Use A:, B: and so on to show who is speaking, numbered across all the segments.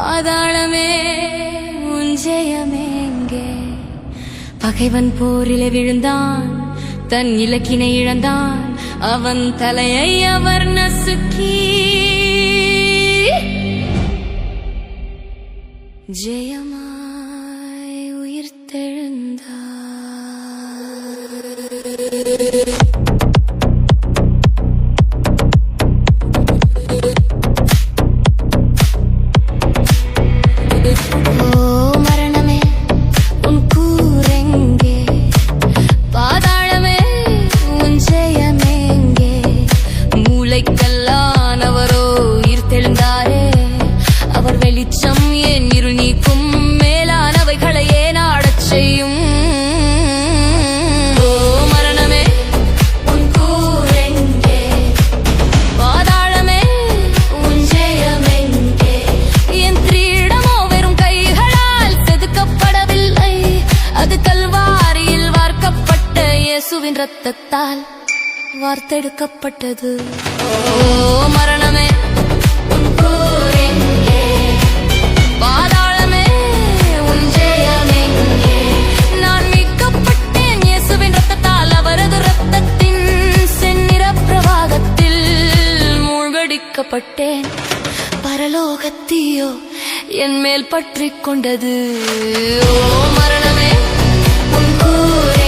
A: பாதாளமே உஞ்சயமேங்கே பகைவன் போரிலே விழுந்தான் தன் இலக்கினை இழந்தான் அவன் தலையை அவர் நசுக்கி. ஜெயமாய் உயிர் மரணமே ரத்தத்தால் வார்த்தெடுக்கப்பட்டது. ஓ மரணமே உன் பரலோகத்தீயோ என் மேல் பற்றிக் கொண்டது. ஓ மரணமே உன் கூரெங்கே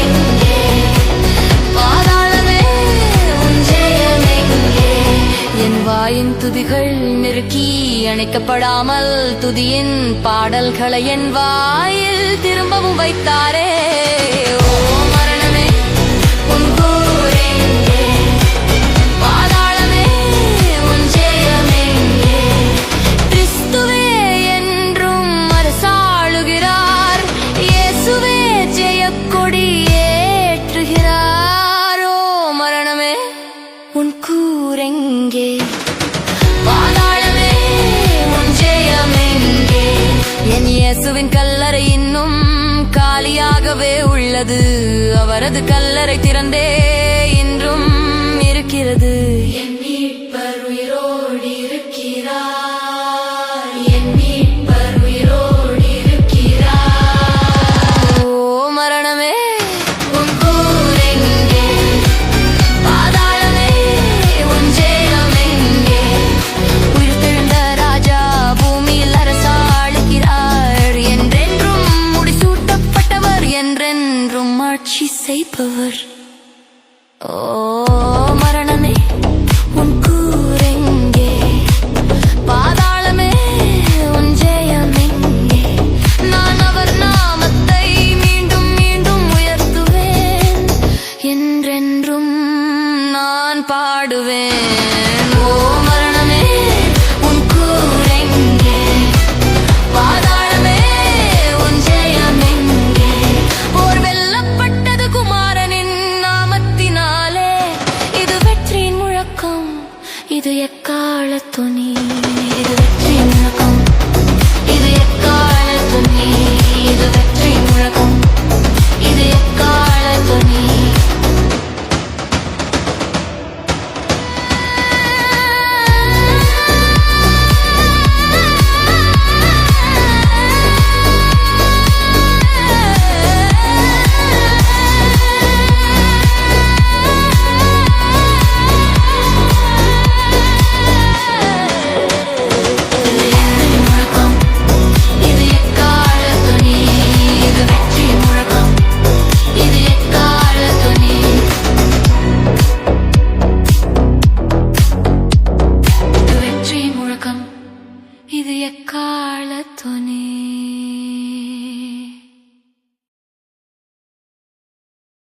A: அணைக்கப்படாமல் துதியின் பாடல்களை என் வாயில் திரும்பவும் வைத்தாரே. அவரது அவரது கல்லறை திறந்தே இன்றும் இருக்கிறது. baby, I இது எக்காலத்துனே